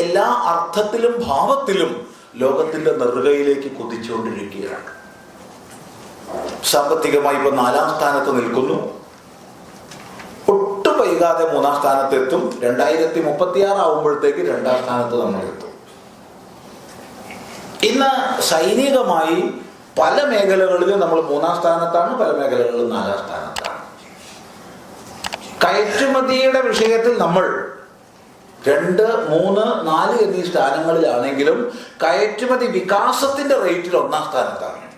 എല്ലാ അർത്ഥത്തിലും ഭാവത്തിലും ലോകത്തിന്റെ നെറുകയിലേക്ക് കുതിച്ചുകൊണ്ടിരിക്കുകയാണ്. സാമ്പത്തികമായി ഇപ്പൊ നാലാം സ്ഥാനത്ത് നിൽക്കുന്നു. ഒട്ടും വൈകാതെ മൂന്നാം സ്ഥാനത്തെത്തും. രണ്ടായിരത്തി മുപ്പത്തി ആറ് ആവുമ്പോഴത്തേക്ക് രണ്ടാം സ്ഥാനത്ത് നമ്മൾ എത്തും ഇന്ന് സൈനികമായി പല മേഖലകളിലും നമ്മൾ മൂന്നാം സ്ഥാനത്താണ് പല മേഖലകളിലും നാലാം സ്ഥാനത്താണ്. കയറ്റുമതിയുടെ വിഷയത്തിൽ നമ്മൾ രണ്ട് മൂന്ന് നാല് എന്നീ സ്ഥാനങ്ങളിലാണെങ്കിലും കയറ്റുമതി വികാസത്തിന്റെ റേറ്റിൽ ഒന്നാം സ്ഥാനത്താണ്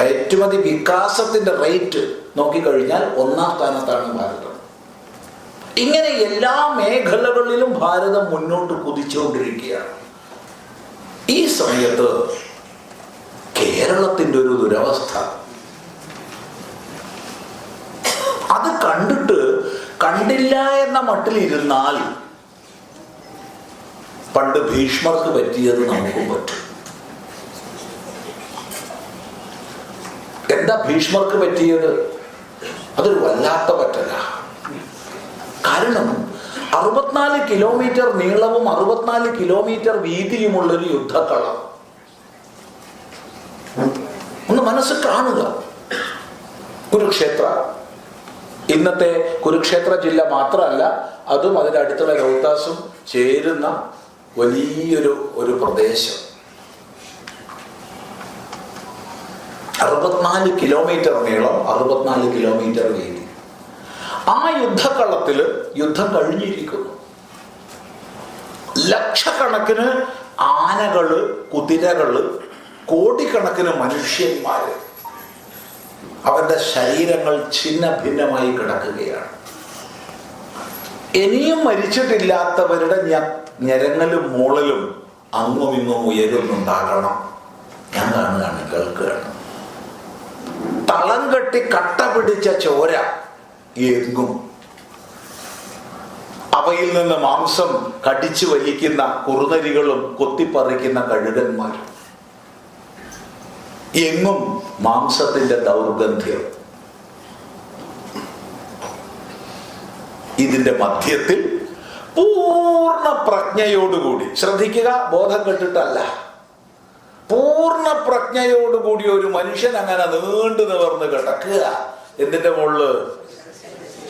കയറ്റുമതി വികാസത്തിന്റെ റേറ്റ് നോക്കിക്കഴിഞ്ഞാൽ ഒന്നാം സ്ഥാനത്താണ് ഭാരതം. ഇങ്ങനെ എല്ലാ മേഖലകളിലും ഭാരതം മുന്നോട്ട് കുതിച്ചുകൊണ്ടിരിക്കുകയാണ്. ഈ സമയത്ത് കേരളത്തിന്റെ ഒരു ദുരവസ്ഥ. അത് കണ്ടിട്ട് കണ്ടില്ല എന്ന മട്ടിലിരുന്നാൽ പണ്ട് ഭീഷ്മർക്ക് പറ്റിയത് നമുക്കും പറ്റും. എന്താ ഭീഷ്മർക്ക് പറ്റിയത്? അതൊരു വല്ലാത്ത പറ്റല. കാരണം അറുപത്തിനാല് കിലോമീറ്റർ നീളവും അറുപത്തിനാല് കിലോമീറ്റർ വീതിയുമുള്ളൊരു യുദ്ധക്കളം. ഒന്ന് മനസ്സ് കാണുക. കുരുക്ഷേത്ര ഇന്നത്തെ കുരുക്ഷേത്ര ജില്ല മാത്രമല്ല അതും അതിന്റെ അടുത്തുള്ള റൗത്താസും ചേരുന്ന വലിയൊരു ഒരു പ്രദേശം. അറുപത്തിനാല് കിലോമീറ്റർ നീളം അറുപത്തിനാല് കിലോമീറ്റർ വീതി. ആ യുദ്ധക്കളത്തിൽ യുദ്ധം കഴിഞ്ഞിരിക്കുന്നു. ലക്ഷക്കണക്കിന് ആനകൾ കുതിരകൾ കോടിക്കണക്കിന് മനുഷ്യന്മാര് അവരുടെ ശരീരങ്ങൾ ഛിന്ന ഭിന്നമായി കിടക്കുകയാണ്. ഇനിയും മരിച്ചിട്ടില്ലാത്തവരുടെ ഞരങ്ങലും മൂളലും അങ്ങും ഇങ്ങും ഉയരുന്നുണ്ടാകണം. ഞാൻ കാണുകയാണ് കേൾക്കുകയാണ്. തളം കെട്ടി കട്ട പിടിച്ച ചോര എങ്ങും അവയിൽ നിന്ന് മാംസം കടിച്ചു വലിക്കുന്ന കുറുനരികളും കൊത്തിപ്പറിക്കുന്ന കഴുകന്മാരും. എങ്ങും മാംസത്തിന്റെ ദൗർഗന്ധ്യം. ഇതിന്റെ മധ്യത്തിൽ പൂർണ പ്രജ്ഞയോടുകൂടി ശ്രദ്ധിക്കുക ബോധം കെട്ടിട്ടല്ല. പൂർണ പ്രജ്ഞയോടുകൂടി ഒരു മനുഷ്യൻ അങ്ങനെ നീണ്ടു നിവർന്ന് കിടക്കുക. എന്തിന്റെ മുകളിൽ?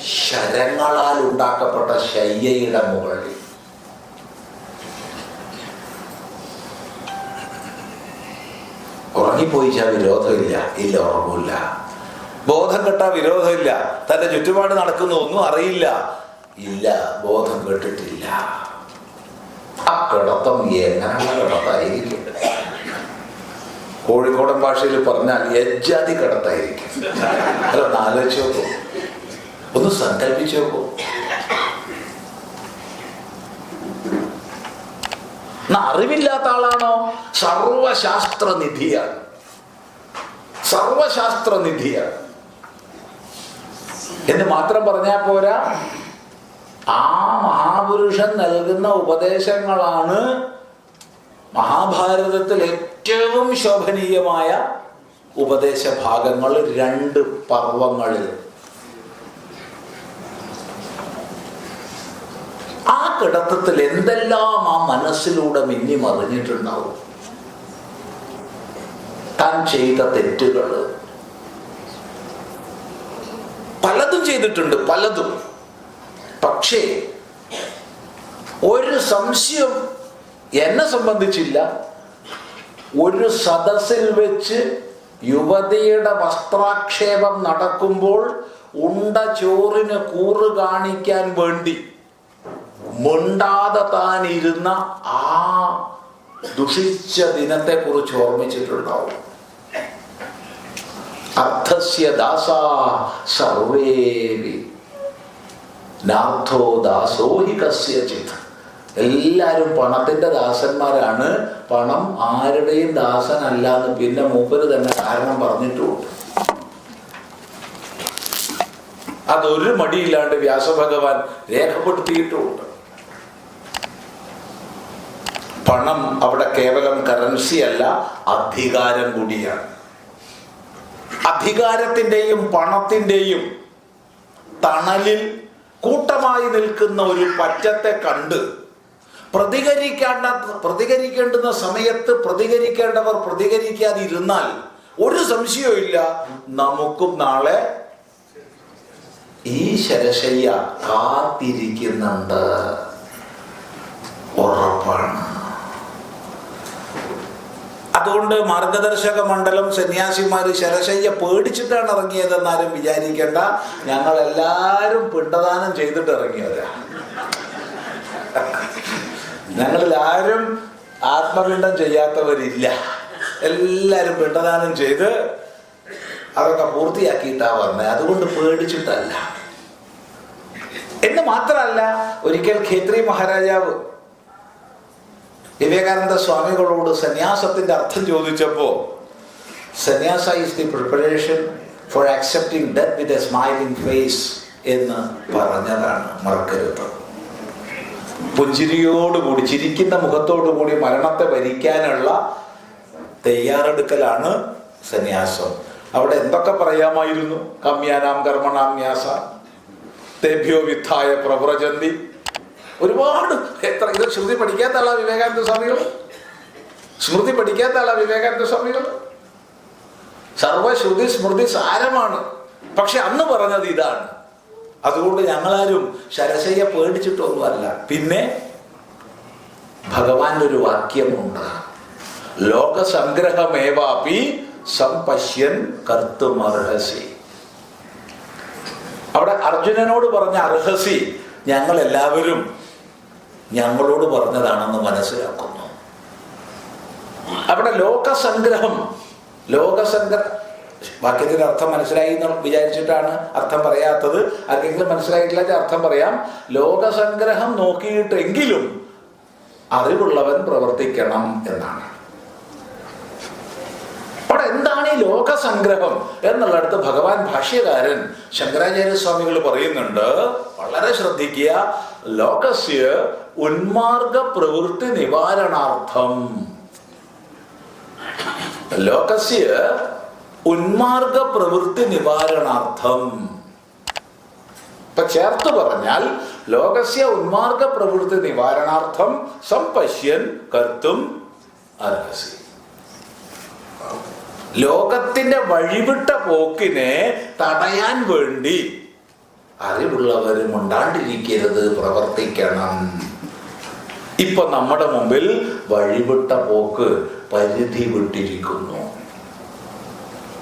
ശരങ്ങളാൽ ഉണ്ടാക്കപ്പെട്ട ശയ്യയുടെ മുകളിൽ. ഉറങ്ങിപ്പോയിച്ചാ വിരോധമില്ല. ഇല്ല ഉറപ്പില്ല ബോധം കെട്ടാ വിരോധമില്ല. തന്റെ ചുറ്റുപാട് നടക്കുന്ന ഒന്നും അറിയില്ല. ഇല്ല ബോധം കെട്ടിട്ടില്ല. ആ കിടത്തായിരിക്കും? കോഴിക്കോടൻ ഭാഷയിൽ പറഞ്ഞാൽ യജ്ജാതി കിടത്തായിരിക്കും. അതൊന്ന് ആലോചിച്ച് നോക്കൂ. ഒന്ന് സങ്കല്പിച്ചു നോക്കൂ. അറിവില്ലാത്ത ആളാണോ? സർവശാസ്ത്ര നിധിയാണ് സർവശാസ്ത്ര നിധിയാണ് എന്ന് മാത്രം പറഞ്ഞാൽ പോരാ? ആ മഹാപുരുഷൻ നൽകുന്ന ഉപദേശങ്ങളാണ് മഹാഭാരതത്തിൽ ഏറ്റവും ശോഭനീയമായ ഉപദേശ ഭാഗങ്ങൾ രണ്ട് പർവങ്ങളിൽ ആ കിടത്തത്തിൽ എന്തെല്ലാം ആ മനസ്സിലൂടെ മിന്നി മറിഞ്ഞിട്ടുണ്ടാവും താൻ ചെയ്ത തെറ്റുകൾ. പലതും ചെയ്തിട്ടുണ്ട് പലതും. പക്ഷേ ഒരു സംശയം എന്നെ സംബന്ധിച്ചില്ല. ഒരു സദസ്സിൽ വെച്ച് യുവതിയുടെ വസ്ത്രാക്ഷേപം നടക്കുമ്പോൾ ഉണ്ട ചോറിന് കൂറ് കാണിക്കാൻ വേണ്ടി മുണ്ടാതെ താനിരുന്ന ആ ദുഷിച്ച ദിനത്തെ കുറിച്ച് ഓർമ്മിച്ചിട്ടുണ്ടാവും. അർത്ഥസ്യ ദാസ സർവേവി നാർത്ഥോ ദാസോ ഹി കസ്യചിത് എല്ലാവരും പണത്തിന്റെ ദാസന്മാരാണ്. പണം ആരുടെയും ദാസനല്ല എന്ന് പിന്നെ മൂപ്പര് തന്നെ കാരണം പറഞ്ഞിട്ടുമുണ്ട് അതൊരു മടിയില്ലാണ്ട് വ്യാസഭഗവാൻ രേഖപ്പെടുത്തിയിട്ടുണ്ട്. പണം അവിടെ കേവലം കറൻസി അല്ല അധികാരം കൂടിയാണ്. അധികാരത്തിന്റെയും പണത്തിന്റെയും തണലിൽ കൂട്ടമായി നിൽക്കുന്ന ഒരു പറ്റത്തെ കണ്ട് പ്രതികരിക്കേണ്ട പ്രതികരിക്കേണ്ടുന്ന സമയത്ത് പ്രതികരിക്കേണ്ടവർ പ്രതികരിക്കാതിരുന്നാൽ ഒരു സംശയവും ഇല്ല. നമുക്കും നാളെ ഈ ശരശയ്യ കാത്തിരിക്കുന്നുണ്ട്. ഉറപ്പാണ്. അതുകൊണ്ട് മാർഗദർശക മണ്ഡലം സന്യാസിമാര് ശരശയ്യ പേടിച്ചിട്ടാണ് ഇറങ്ങിയതെന്നാരും വിചാരിക്കേണ്ട. ഞങ്ങൾ എല്ലാവരും പിണ്ടദാനം ചെയ്തിട്ട് ഇറങ്ങിയവരാ. ഞങ്ങളിൽ ആരും ആത്മപിണ്ഡം ചെയ്യാത്തവരില്ല. എല്ലാരും പിണ്ടദാനം ചെയ്ത് അതൊക്കെ പൂർത്തിയാക്കിയിട്ടാ വന്നത് അതുകൊണ്ട് പേടിച്ചിട്ടല്ല. എന്ന് മാത്രമല്ല ഒരിക്കൽ ഖേത്രി മഹാരാജാവ് വിവേകാനന്ദ സ്വാമികളോട് സന്യാസത്തിന്റെ അർത്ഥം ചോദിച്ചപ്പോൾ sanyasa is the preparation for accepting death with a smiling face എന്ന് പറഞ്ഞതാണ് മറക്കരുത് പുഞ്ചിരിയോടുകൂടി ചിരിക്കുന്ന മുഖത്തോടുകൂടി മരണത്തെ ഭരിക്കാനുള്ള തയ്യാറെടുക്കലാണ് സന്യാസം. അവിടെ എന്തൊക്കെ പറയാമായിരുന്നു? കമ്യാനാം കർമ്മണാം ന്യാസ തേഭ്യോ വിത്തായ പ്രവ്രജന്തി ഒരുപാട്. എത്ര ഇത് ശ്രുതി പഠിക്കാത്ത ആളാ വിവേകാനന്ദ സ്വാമികൾ സ്മൃതി പഠിക്കാത്ത ആളാ വിവേകാനന്ദ സ്വാമികൾ സർവശ്രുതി സ്മൃതി സാരമാണ്. പക്ഷെ അന്ന് പറഞ്ഞത് ഇതാണ്. അതുകൊണ്ട് ഞങ്ങളാരും ശരശയ്യ പേടിച്ചിട്ടൊന്നുമല്ല. പിന്നെ ഭഗവാന്റെ ഒരു വാക്യമുണ്ട്. ലോകസംഗ്രഹമേവാപി സംപശ്യൻ കർത്തുമർഹസി. അവിടെ അർജുനനോട് പറഞ്ഞ അർഹസി ഞങ്ങൾ എല്ലാവരും ഞങ്ങളോട് പറഞ്ഞതാണെന്ന് മനസ്സിലാക്കുന്നു. അവിടെ ലോകസംഗ്രഹം ലോകസംഗ്രഹ വാക്യത്തിന്റെ അർത്ഥം മനസ്സിലായി എന്ന് വിചാരിച്ചിട്ടാണ് അർത്ഥം പറയാത്തത്. ആർക്കെങ്കിലും മനസ്സിലായിട്ടില്ല അർത്ഥം പറയാം. ലോകസംഗ്രഹം നോക്കിയിട്ടെങ്കിലും അറിവുള്ളവൻ പ്രവർത്തിക്കണം എന്നാണ് അവിടെ എന്താണ് ഈ ലോകസംഗ്രഹം എന്നുള്ളിടത്ത് ഭഗവാൻ ഭാഷ്യകാരൻ ശങ്കരാചാര്യ സ്വാമികൾ പറയുന്നുണ്ട് വളരെ ശ്രദ്ധിക്കുക ലോകസ്യ ഉന്മാർഗ പ്രവൃത്തി നിവാരണാർത്ഥം. ലോകസ്യ ഉന്മാർഗ പ്രവൃത്തി നിവാരണാർത്ഥം. ഇപ്പൊ ചേർത്ത് പറഞ്ഞാൽ ലോകസ്യ ഉന്മാർഗ പ്രവൃത്തി നിവാരണാർത്ഥം സംപശ്യൻ കർത്തും അർഹസി. ലോകത്തിന്റെ വഴിവിട്ട പോക്കിനെ തടയാൻ വേണ്ടി അറിവുള്ളവരും ഉണ്ടാണ്ടിരിക്കരുത് പ്രവർത്തിക്കണം. ഇപ്പൊ നമ്മുടെ മുമ്പിൽ വഴിവിട്ട പോക്ക് പരിധി വിട്ടിരിക്കുന്നു.